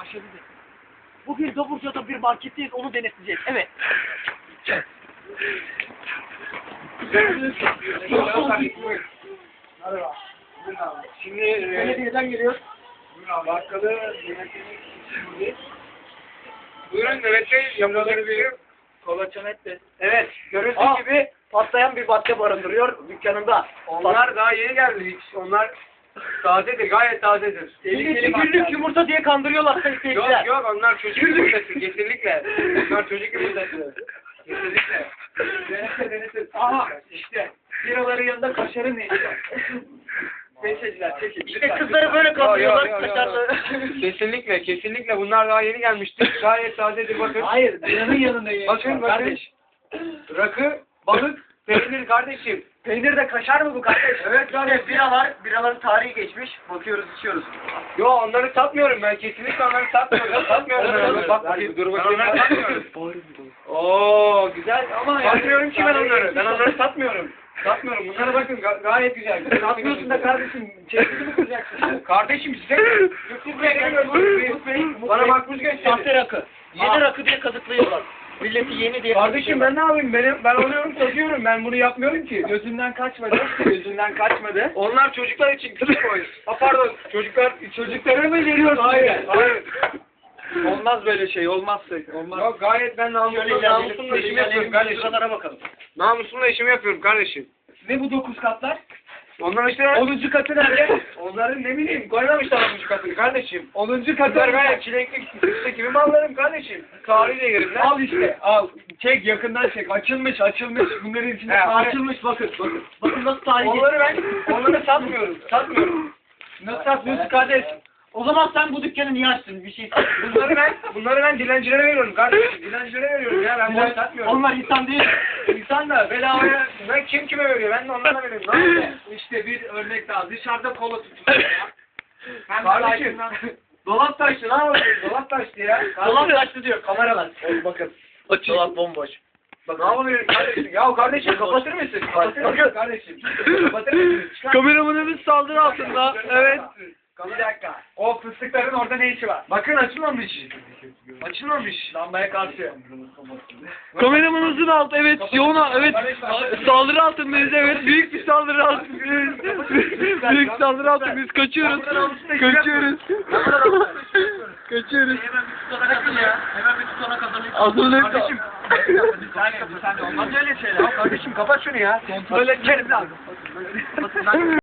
Aşağıda. Bugün Doburca'da bir marketteyiz onu denetleyeceğiz. Evet. Merhaba. Buyurun. Şimdi e, Belediyeden geliyor. buyurun abi. Buyurun Mehmet Bey. Yapıları bir Kolaçan etti. Evet. Evet. Görüldüğü Aa. gibi patlayan bir madde barındırıyor dükkanında. Onlar daha yeni geldi. Hiç onlar tazedir. Gayet tazedir. Milleti güllük yumurta diye kandırıyorlar Yok seyirciler. yok onlar çocuk yumurtası. Kesinlikle. Onlar çocuk yumurtası. Kesinlikle. Denese denese. Aha işte. Biraların yanında kaşarın ne seyirciler çekin. İşte kızları böyle Yo, yo, kandırıyorlar yo, yo, yo. kaşarlı. Kesinlikle, kesinlikle. Bunlar daha yeni gelmiştir. Gayet tazedir bakın. Hayır, biranın yanında yiyin. Bakın, bakın. Kardeş. Rakı, balık, peynir kardeşim. Peynir de kaşar mı bu kardeş? Evet kardeş. Bira var, biraların tarihi geçmiş. Bakıyoruz, içiyoruz. Yo onları satmıyorum ben. Kesinlikle onları satmıyorum. satmıyorum ben onları. Bak bakayım. Dur bakayım. Onları satmıyorum. Oo güzel ama satmıyorum ki ben onları. Ben onları satmıyorum. Satmıyorum. Bunlara bakın ga- gayet güzel. Satmıyorsun da kardeşim, çeşitli mi kuracaksın? Kardeşim size Yusuf Bey bana makbuz Sahte gösterin. rakı. Yeni rakı diye kazıklıyorlar. Milleti yeni diye Kardeşim ben ne yapayım? Benim, ben alıyorum satıyorum. Ben bunu yapmıyorum ki. Gözünden kaçmadı. Gözünden kaçmadı. Onlar çocuklar için küçük oyun. Ha pardon. Çocuklar çocuklara mı veriyorsun? Hayır. Hayır. Olmaz böyle şey, olmaz. Olmaz. Yok gayet ben namusumla, namusumla işimi yapıyorum kardeşim. Sıralara bakalım. Namusumla işimi yapıyorum kardeşim. Ne bu dokuz katlar? Onlar işte 10. katı nerede? onların ne bileyim koymamışlar onun katını kardeşim. 10. Bunlar katı gayet çilekli işte gibi mallarım kardeşim. Tarihi de yerim lan. Al işte, al. Çek yakından çek. Açılmış, açılmış. Bunların içinde He, açılmış bakın. Bakın, bakın nasıl tarihi. Onları ben onları satmıyorum. Satmıyorum. Nasıl satmıyorsun kardeş? O zaman sen bu dükkanı niye açtın? Bir şey. Bunları ben bunları ben dilencilere veriyorum kardeşim. Dilencilere veriyorum ya ben bunu satmıyorum. Onlar insan değil. İnsan da bedavaya ben kim kime veriyor? Ben de onlara veriyorum. Ne yapayım? İşte bir örnek daha. Dışarıda kola tutuyor ya. Hem de Kardeşim. saygından- Dolap taştı ne yapıyorsun? Dolap taştı ya. Dolap taştı diyor kameralar. Bakın. Dolap bomboş. Bak ne yapıyorsun kardeşim? Ya kardeşim kapatır mısın? Kapatır mısın kardeşim? Kapatır mısın? Çıkar. Kameramanımız saldırı altında. Evet. Bir dakika. O fıstıkların orada ne işi var? Bakın açılmamış. Açılmamış. Lambaya karşı. Kameramanımızın altı evet yoğun al- evet saldırı altındayız evet büyük bir saldırı altındayız. büyük saldırı altındayız kaçıyoruz. Kaçıyoruz. Kaçıyoruz. Hemen bir tutana kazanın ya. Hemen bir tutana kazanın. Aslında Kardeşim. Bir saniye, bir saniye. Olmaz öyle şeyler. Kardeşim kapat şunu ya. Böyle kerim lazım.